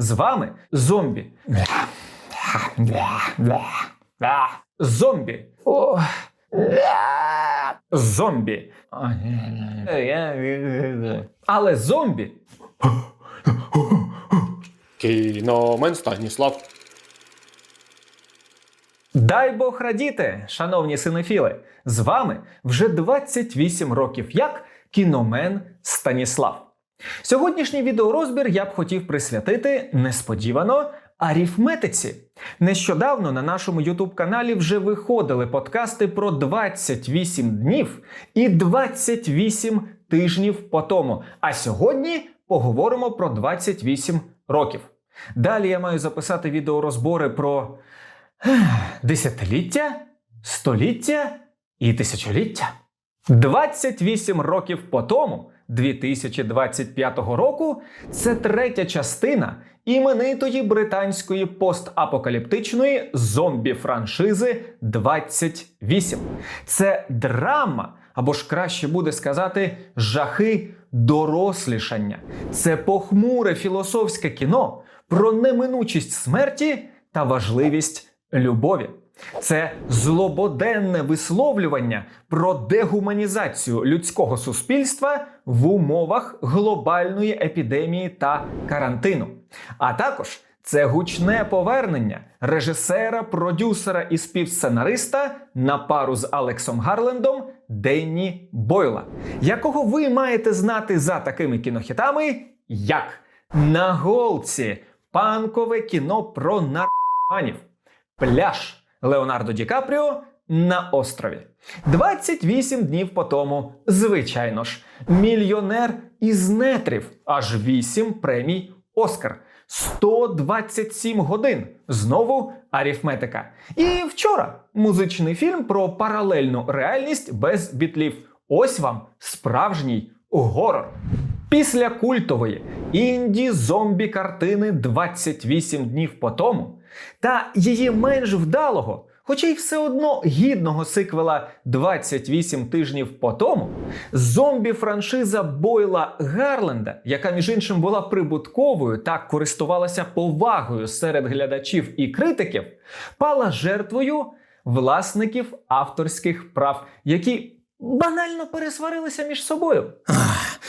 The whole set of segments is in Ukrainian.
З вами зомбі. Зомбі. Зомбі. Але зомбі Кіномен Станіслав. Дай Бог радіти, шановні синефіли! З вами вже 28 років як кіномен Станіслав. Сьогоднішній відеорозбір я б хотів присвятити несподівано арифметиці. Нещодавно на нашому youtube каналі вже виходили подкасти про 28 днів і 28 тижнів по тому. А сьогодні поговоримо про 28 років. Далі я маю записати відеорозбори про десятиліття, століття і тисячоліття. 28 років по тому, 2025 року, це третя частина іменитої британської постапокаліптичної зомбі-франшизи 28. Це драма, або ж краще буде сказати, жахи дорослішання. Це похмуре філософське кіно про неминучість смерті та важливість любові. Це злободенне висловлювання про дегуманізацію людського суспільства в умовах глобальної епідемії та карантину. А також це гучне повернення режисера, продюсера і співсценариста на пару з Алексом Гарлендом Денні Бойла, якого ви маєте знати за такими кінохітами, як на голці, панкове кіно про наркоманів, пляж. Леонардо Ді Капріо на острові. 28 днів по тому, звичайно ж, мільйонер із нетрів, аж 8 премій Оскар. 127 годин. Знову арифметика. І вчора музичний фільм про паралельну реальність без бітлів. Ось вам справжній горор. Після культової інді зомбі картини 28 днів по тому та її менш вдалого, хоча й все одно гідного сиквела 28 тижнів по тому, зомбі-франшиза Бойла Гарленда, яка між іншим була прибутковою та користувалася повагою серед глядачів і критиків, пала жертвою власників авторських прав, які банально пересварилися між собою.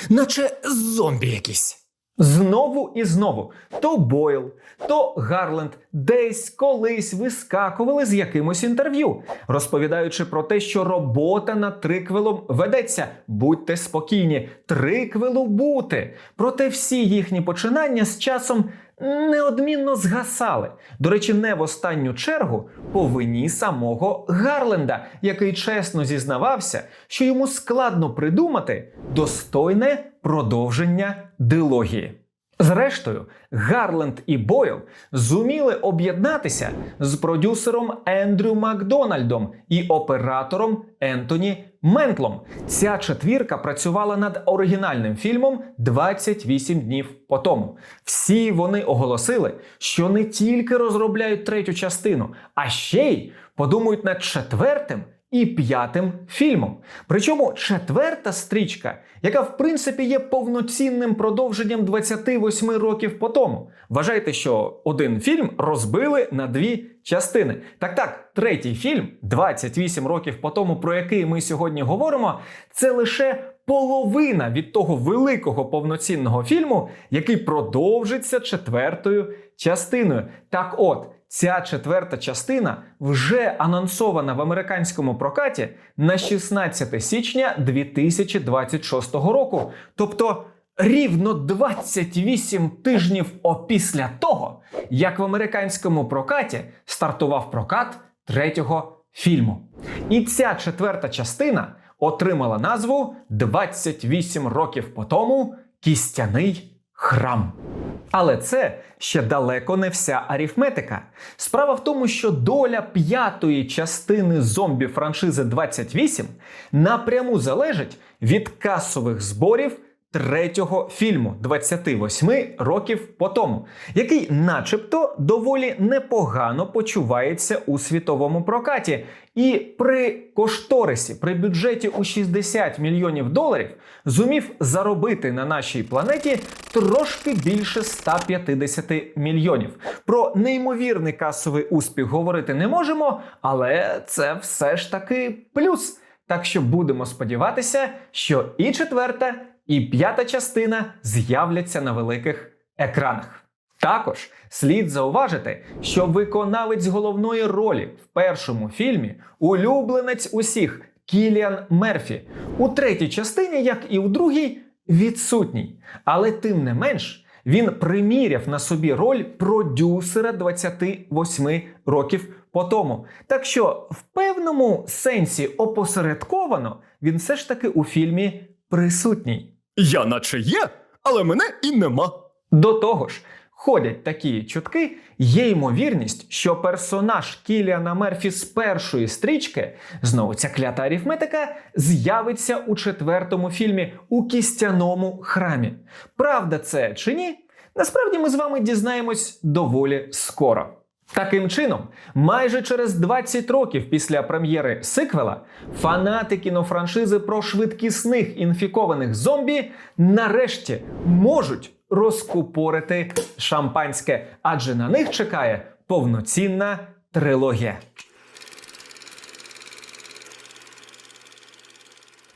Наче зомбі якісь. Знову і знову то Бойл, то Гарленд десь колись вискакували з якимось інтерв'ю, розповідаючи про те, що робота над триквелом ведеться. Будьте спокійні, триквелу бути. Проте всі їхні починання з часом неодмінно згасали. До речі, не в останню чергу по вині самого Гарленда, який чесно зізнавався, що йому складно придумати достойне продовження дилогії. Зрештою, Гарленд і Бойл зуміли об'єднатися з продюсером Ендрю Макдональдом і оператором Ентоні Менклом. Ця четвірка працювала над оригінальним фільмом 28 днів по тому. Всі вони оголосили, що не тільки розробляють третю частину, а ще й подумають над четвертим і п'ятим фільмом. Причому четверта стрічка, яка в принципі є повноцінним продовженням 28 років по тому. Вважайте, що один фільм розбили на дві частини. Так так, третій фільм, 28 років по тому, про який ми сьогодні говоримо, це лише. Половина від того великого повноцінного фільму, який продовжиться четвертою частиною. Так от, Ця четверта частина вже анонсована в американському прокаті на 16 січня 2026 року. Тобто рівно 28 тижнів опісля того, як в американському прокаті стартував прокат третього фільму. І ця четверта частина отримала назву 28 років по тому Кістяний храм. Але це ще далеко не вся арифметика. Справа в тому, що доля п'ятої частини зомбі франшизи 28 напряму залежить від касових зборів третього фільму 28 років по тому, який, начебто, доволі непогано почувається у світовому прокаті. І при кошторисі, при бюджеті у 60 мільйонів доларів зумів заробити на нашій планеті трошки більше 150 мільйонів. Про неймовірний касовий успіх говорити не можемо, але це все ж таки плюс. Так що будемо сподіватися, що і четверта, і п'ята частина з'являться на великих екранах. Також слід зауважити, що виконавець головної ролі в першому фільмі улюбленець усіх Кіліан Мерфі. У третій частині, як і у другій, відсутній. Але тим не менш, він приміряв на собі роль продюсера 28 років по тому. Так що в певному сенсі опосередковано він все ж таки у фільмі присутній. Я наче є, але мене і нема. До того ж, ходять такі чутки, є ймовірність, що персонаж Кіліана Мерфі з першої стрічки, знову ця клята арифметика, з'явиться у четвертому фільмі у кістяному храмі. Правда це чи ні? Насправді ми з вами дізнаємось доволі скоро. Таким чином, майже через 20 років після прем'єри сиквела, фанати кінофраншизи про швидкісних інфікованих зомбі нарешті можуть розкупорити шампанське, адже на них чекає повноцінна трилогія.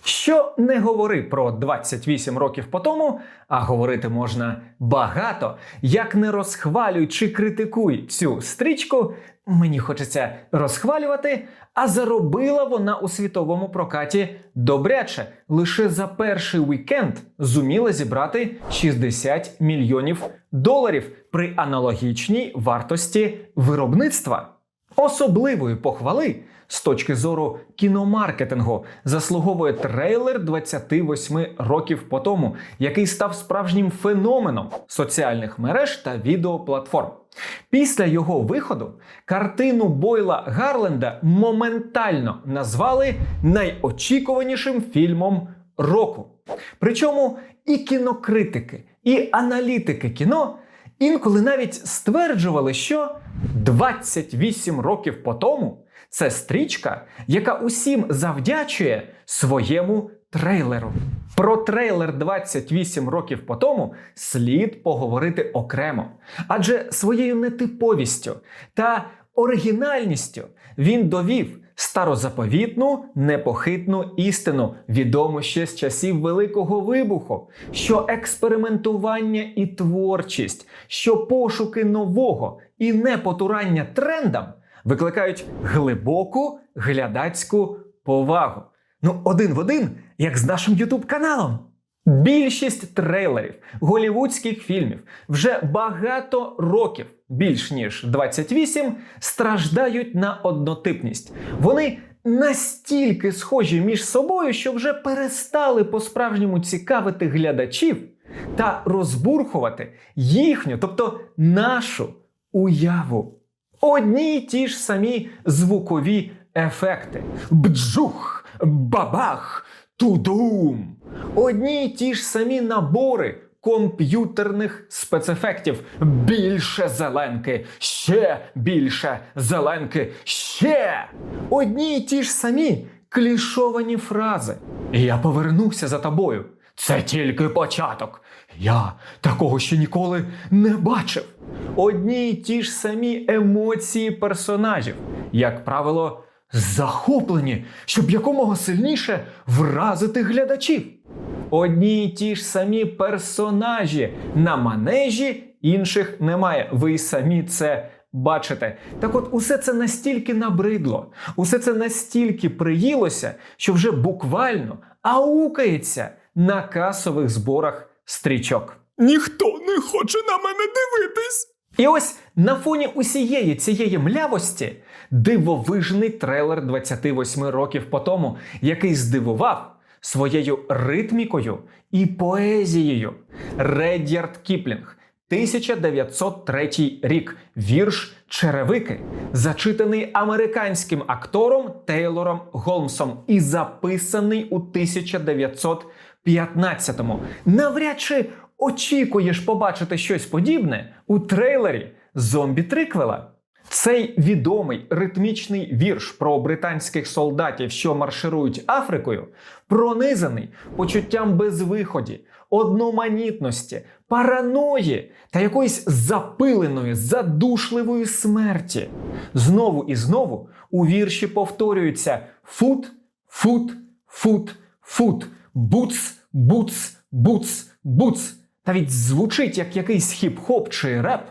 Що не говори про 28 років по тому, а говорити можна багато. Як не розхвалюй чи критикуй цю стрічку, мені хочеться розхвалювати, а заробила вона у світовому прокаті добряче. Лише за перший вікенд зуміла зібрати 60 мільйонів доларів при аналогічній вартості виробництва. Особливої похвали з точки зору кіномаркетингу заслуговує трейлер 28 років по тому, який став справжнім феноменом соціальних мереж та відеоплатформ. Після його виходу картину Бойла Гарленда моментально назвали найочікуванішим фільмом року. Причому і кінокритики, і аналітики кіно інколи навіть стверджували, що 28 років по тому це стрічка, яка усім завдячує своєму трейлеру. Про трейлер 28 років по тому слід поговорити окремо, адже своєю нетиповістю та оригінальністю він довів старозаповітну непохитну істину, відому ще з часів Великого Вибуху, що експериментування і творчість, що пошуки нового і непотурання трендам викликають глибоку глядацьку повагу. Ну, один в один, як з нашим Ютуб каналом. Більшість трейлерів голівудських фільмів вже багато років, більш ніж 28, страждають на однотипність. Вони настільки схожі між собою, що вже перестали по-справжньому цікавити глядачів та розбурхувати їхню, тобто нашу уяву. Одні й ті ж самі звукові ефекти: бджух, бабах, тудум. Одні й ті ж самі набори комп'ютерних спецефектів. Більше зеленки, ще більше зеленки, ще. Одні й ті ж самі клішовані фрази. Я повернуся за тобою. Це тільки початок. Я такого ще ніколи не бачив. Одні й ті ж самі емоції персонажів, як правило, захоплені, щоб якомога сильніше вразити глядачів. Одні й ті ж самі персонажі на манежі інших немає. Ви й самі це бачите. Так от, усе це настільки набридло, усе це настільки приїлося, що вже буквально аукається на касових зборах стрічок. Ніхто не хоче на мене дивитись. І ось на фоні усієї цієї млявості дивовижний трейлер 28 років по тому, який здивував своєю ритмікою і поезією. Редярд Кіплінг, 1903 рік, вірш Черевики, зачитаний американським актором Тейлором Голмсом і записаний у 15-му. Навряд чи очікуєш побачити щось подібне у трейлері зомбі триквела. Цей відомий ритмічний вірш про британських солдатів, що марширують Африкою, пронизаний почуттям безвиході, одноманітності, параної та якоїсь запиленої, задушливої смерті. Знову і знову у вірші повторюються фут, фут, фут, фут, буц, буц, буц, буц. Навіть звучить як якийсь хіп-хоп чи реп.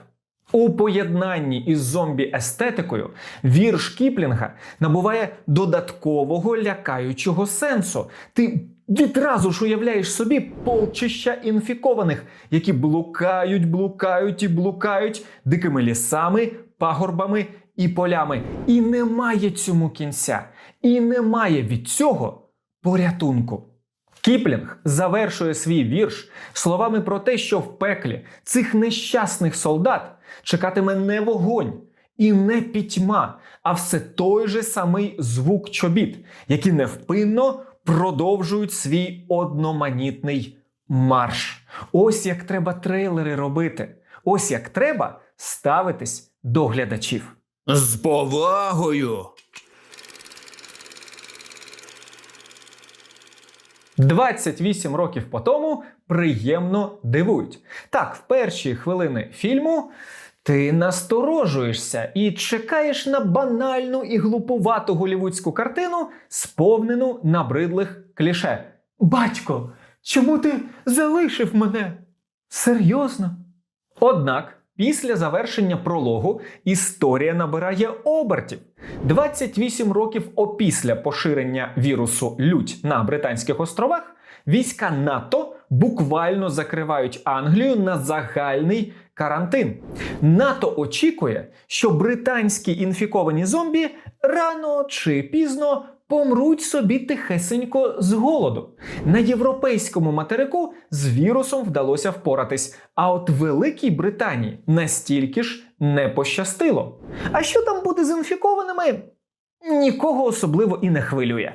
У поєднанні із зомбі-естетикою вірш Кіплінга набуває додаткового лякаючого сенсу. Ти відразу ж уявляєш собі полчища інфікованих, які блукають, блукають і блукають дикими лісами, пагорбами і полями. І немає цьому кінця, і немає від цього порятунку. Кіплінг завершує свій вірш словами про те, що в пеклі цих нещасних солдат чекатиме не вогонь і не пітьма, а все той же самий звук чобіт, які невпинно продовжують свій одноманітний марш. Ось як треба трейлери робити. Ось як треба ставитись до глядачів. З повагою. 28 років по тому приємно дивують. Так, в перші хвилини фільму ти насторожуєшся і чекаєш на банальну і глупувату голівудську картину, сповнену набридлих кліше. Батько, чому ти залишив мене? Серйозно? Однак, після завершення прологу історія набирає обертів. 28 років опісля поширення вірусу лють на Британських островах війська НАТО буквально закривають Англію на загальний карантин. НАТО очікує, що британські інфіковані зомбі рано чи пізно помруть собі тихесенько з голоду. На європейському материку з вірусом вдалося впоратись, а от Великій Британії настільки ж не пощастило. А що там буде з інфікованими? Нікого особливо і не хвилює.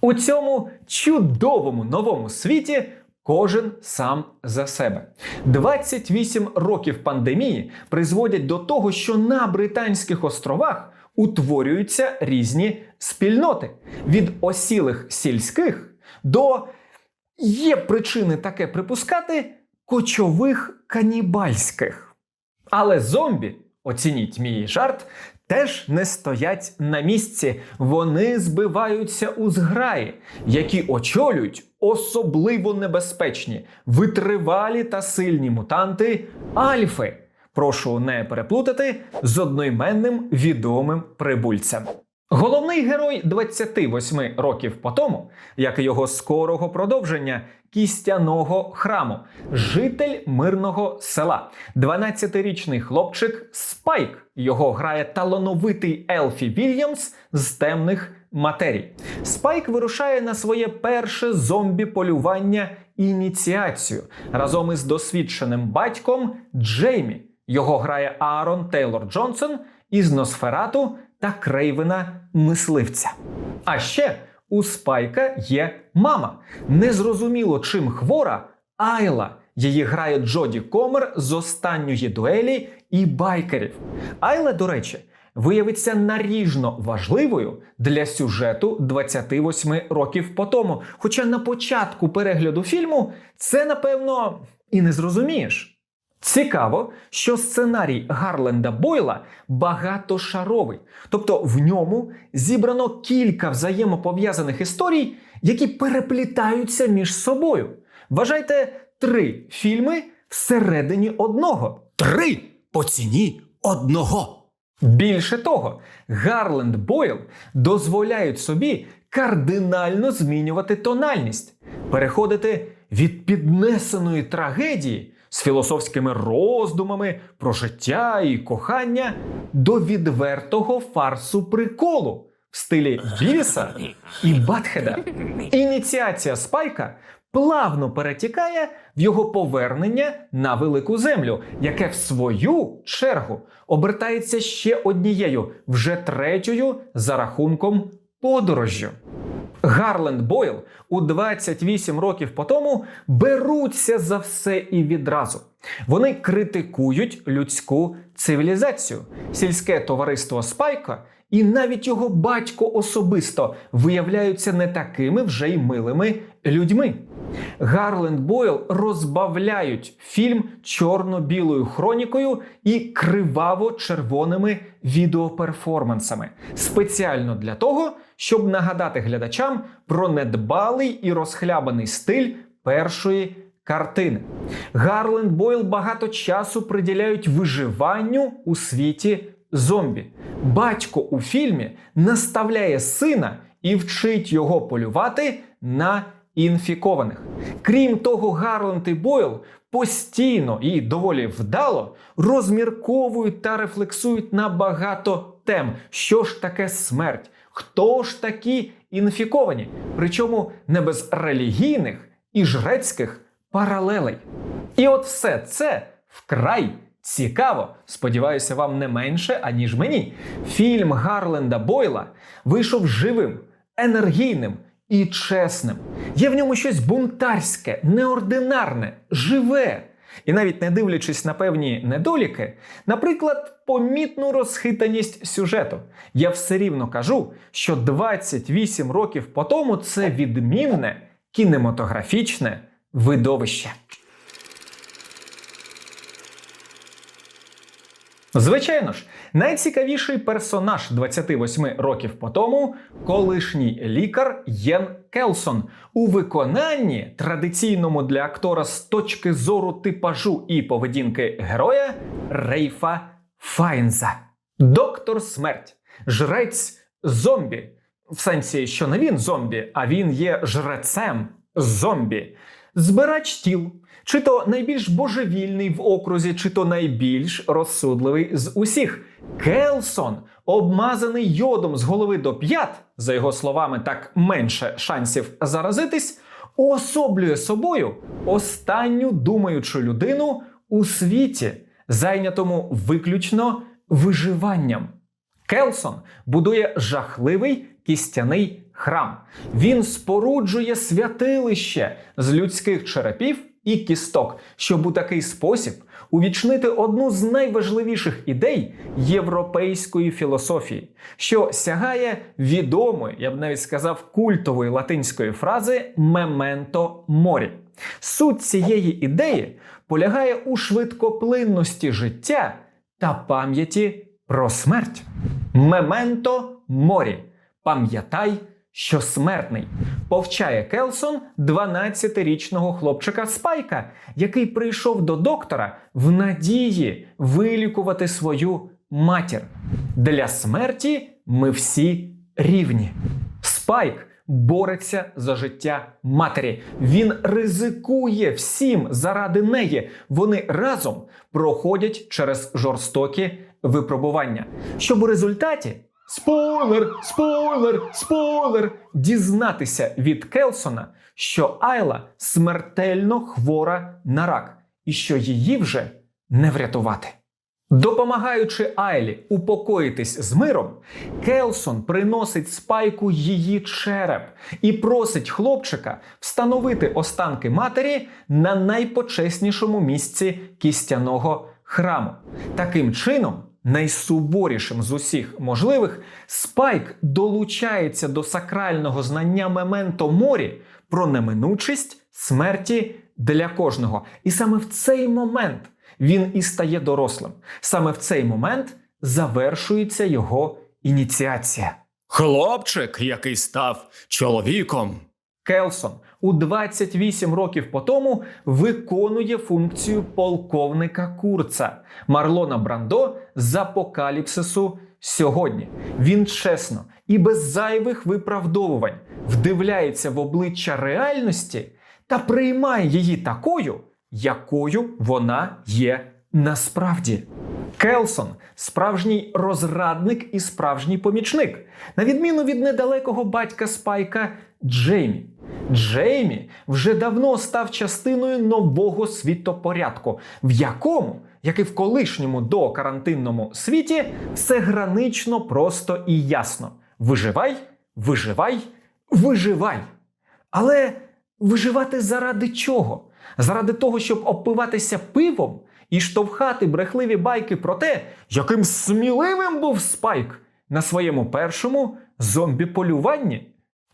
У цьому чудовому новому світі кожен сам за себе. 28 років пандемії призводять до того, що на Британських островах утворюються різні спільноти від осілих сільських до є причини таке припускати кочових канібальських. Але зомбі, оцініть мій жарт, теж не стоять на місці. Вони збиваються у зграї, які очолюють особливо небезпечні, витривалі та сильні мутанти альфи. Прошу не переплутати з одноіменним відомим прибульцем. Головний герой 28 років по тому, як і його скорого продовження кістяного храму, житель мирного села, 12-річний хлопчик Спайк. Його грає талановитий Елфі Вільямс з темних матерій. Спайк вирушає на своє перше зомбі-полювання ініціацію разом із досвідченим батьком Джеймі. Його грає Аарон Тейлор Джонсон із Носферату та Крейвена Мисливця. А ще у Спайка є мама. Незрозуміло чим хвора Айла. Її грає Джоді Комер з останньої дуелі і байкерів. Айла, до речі, виявиться наріжно важливою для сюжету 28 років по тому. Хоча на початку перегляду фільму це, напевно, і не зрозумієш. Цікаво, що сценарій Гарленда Бойла багатошаровий, тобто в ньому зібрано кілька взаємопов'язаних історій, які переплітаються між собою. Вважайте три фільми всередині одного. Три по ціні одного. Більше того, Гарленд Бойл дозволяють собі кардинально змінювати тональність, переходити від піднесеної трагедії з філософськими роздумами про життя і кохання до відвертого фарсу приколу в стилі Бівіса і Батхеда. Ініціація Спайка плавно перетікає в його повернення на велику землю, яке в свою чергу обертається ще однією, вже третьою за рахунком подорожжю. Гарленд Бойл у 28 років по тому беруться за все і відразу. Вони критикують людську цивілізацію, сільське товариство Спайка і навіть його батько особисто виявляються не такими вже й милими людьми. Гарленд Бойл розбавляють фільм чорно-білою хронікою і криваво-червоними відеоперформансами спеціально для того, щоб нагадати глядачам про недбалий і розхлябаний стиль першої картини. Гарленд Бойл багато часу приділяють виживанню у світі зомбі. Батько у фільмі наставляє сина і вчить його полювати на інфікованих. Крім того, Гарленд і Бойл постійно і доволі вдало розмірковують та рефлексують на багато тем, що ж таке смерть, хто ж такі інфіковані, причому не без релігійних і жрецьких паралелей. І от все це вкрай цікаво. Сподіваюся, вам не менше, аніж мені. Фільм Гарленда Бойла вийшов живим, енергійним і чесним. Є в ньому щось бунтарське, неординарне, живе. І навіть не дивлячись на певні недоліки, наприклад, помітну розхитаність сюжету, я все рівно кажу, що 28 років по тому це відмінне кінематографічне видовище. Звичайно ж, найцікавіший персонаж 28 років по тому колишній лікар Єн Келсон у виконанні традиційному для актора з точки зору типажу і поведінки героя Рейфа Файнза. Доктор Смерть, жрець зомбі. В сенсі, що не він зомбі, а він є жрецем зомбі, збирач тіл, чи то найбільш божевільний в окрузі, чи то найбільш розсудливий з усіх. Келсон, обмазаний йодом з голови до п'ят, за його словами, так менше шансів заразитись, уособлює собою останню думаючу людину у світі, зайнятому виключно виживанням. Келсон будує жахливий кістяний храм. Він споруджує святилище з людських черепів і кісток, щоб у такий спосіб увічнити одну з найважливіших ідей європейської філософії, що сягає відомої, я б навіть сказав, культової латинської фрази «memento mori». Суть цієї ідеї полягає у швидкоплинності життя та пам'яті про смерть. Мементо морі. Пам'ятай, що смертний. Повчає Келсон 12-річного хлопчика Спайка, який прийшов до доктора в надії вилікувати свою матір. Для смерті ми всі рівні. Спайк бореться за життя матері. Він ризикує всім заради неї. Вони разом проходять через жорстокі випробування, щоб у результаті спойлер, спойлер, спойлер дізнатися від Келсона, що Айла смертельно хвора на рак і що її вже не врятувати. Допомагаючи Айлі упокоїтись з миром, Келсон приносить спайку її череп і просить хлопчика встановити останки матері на найпочеснішому місці кістяного храму. Таким чином, найсуворішим з усіх можливих, Спайк долучається до сакрального знання Мементо Морі про неминучість смерті для кожного. І саме в цей момент він і стає дорослим. Саме в цей момент завершується його ініціація. Хлопчик, який став чоловіком. Келсон у 28 років по тому виконує функцію полковника Курца Марлона Брандо з апокаліпсису сьогодні. Він чесно і без зайвих виправдовувань вдивляється в обличчя реальності та приймає її такою, якою вона є насправді. Келсон справжній розрадник і справжній помічник, на відміну від недалекого батька Спайка Джеймі. Джеймі вже давно став частиною нового світопорядку, в якому, як і в колишньому докарантинному світі, все гранично просто і ясно: виживай, виживай виживай. Але виживати заради чого? Заради того, щоб опиватися пивом і штовхати брехливі байки про те, яким сміливим був Спайк на своєму першому зомбі-полюванні.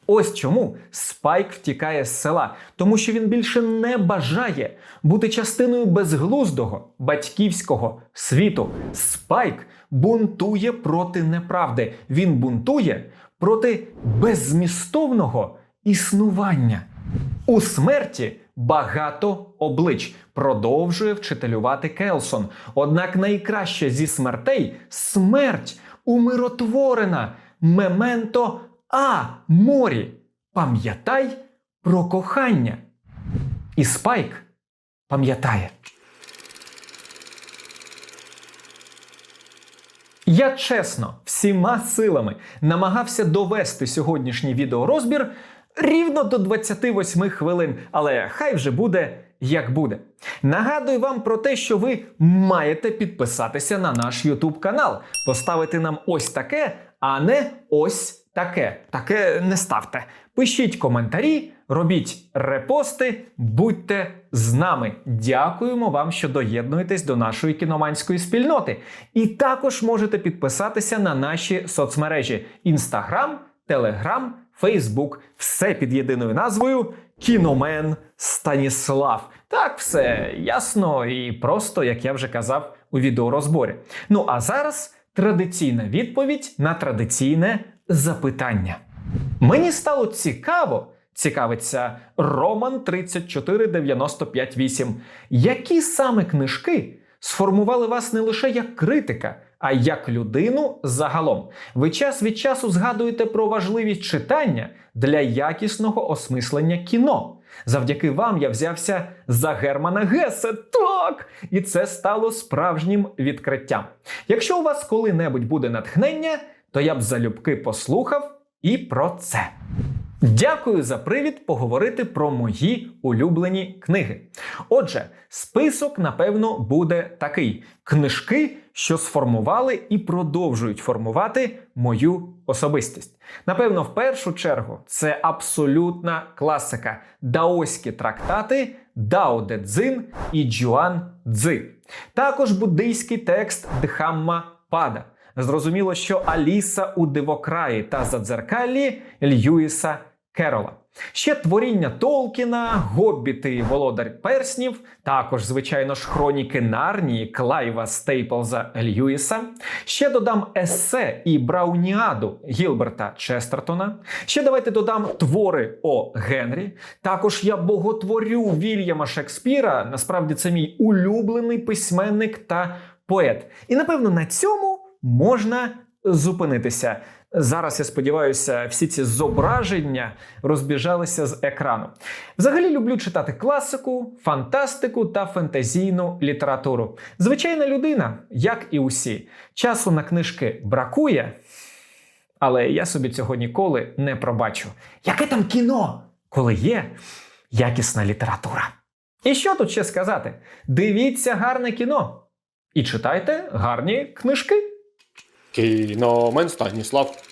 Ось чому Спайк втікає з села, тому що він більше не бажає бути частиною безглуздого батьківського світу. Спайк бунтує проти неправди. Він бунтує проти беззмістовного існування. У смерті багато облич продовжує вчителювати Келсон. Однак найкраще зі смертей смерть умиротворена. Мементо а морі. Пам'ятай про кохання. І Спайк пам'ятає. Я чесно, всіма силами намагався довести сьогоднішній відеорозбір рівно до 28 хвилин, але хай вже буде як буде. Нагадую вам про те, що ви маєте підписатися на наш YouTube канал, поставити нам ось таке, а не ось таке. Таке не ставте. Пишіть коментарі, робіть репости, будьте з нами. Дякуємо вам, що доєднуєтесь до нашої кіноманської спільноти. І також можете підписатися на наші соцмережі: Instagram, Telegram, Facebook. Все під єдиною назвою Кіномен Станіслав. Так, все ясно і просто, як я вже казав у відеорозборі. Ну а зараз традиційна відповідь на традиційне запитання. Мені стало цікаво, цікавиться Роман 34958. Які саме книжки сформували вас не лише як критика, а як людину загалом? Ви час від часу згадуєте про важливість читання для якісного осмислення кіно. Завдяки вам я взявся за Германа Гесе. Так! І це стало справжнім відкриттям. Якщо у вас коли-небудь буде натхнення, то я б залюбки послухав і про це. Дякую за привід поговорити про мої улюблені книги. Отже, список, напевно, буде такий: книжки, що сформували і продовжують формувати мою особистість. Напевно, в першу чергу це абсолютна класика: даоські трактати Дао Де Цзин і Джуан Цзи. Також буддийський текст Дхамма Пада. Зрозуміло, що Аліса у Дивокраї та Задзеркаллі Льюіса Керола. Ще творіння Толкіна, Гоббіти Володар Перснів, також, звичайно ж, хроніки Нарнії Клайва Стейплза Льюіса. Ще додам есе і Брауніаду Гілберта Честертона. Ще давайте додам твори О Генрі. Також я боготворю Вільяма Шекспіра. Насправді це мій улюблений письменник та поет. І напевно на цьому можна зупинитися. Зараз я сподіваюся, всі ці зображення розбіжалися з екрану. Взагалі люблю читати класику, фантастику та фентезійну літературу. Звичайна людина, як і усі. Часу на книжки бракує, але я собі цього ніколи не пробачу. Яке там кіно, коли є якісна література? І що тут ще сказати? Дивіться гарне кіно і читайте гарні книжки. Кіномен Станіслав.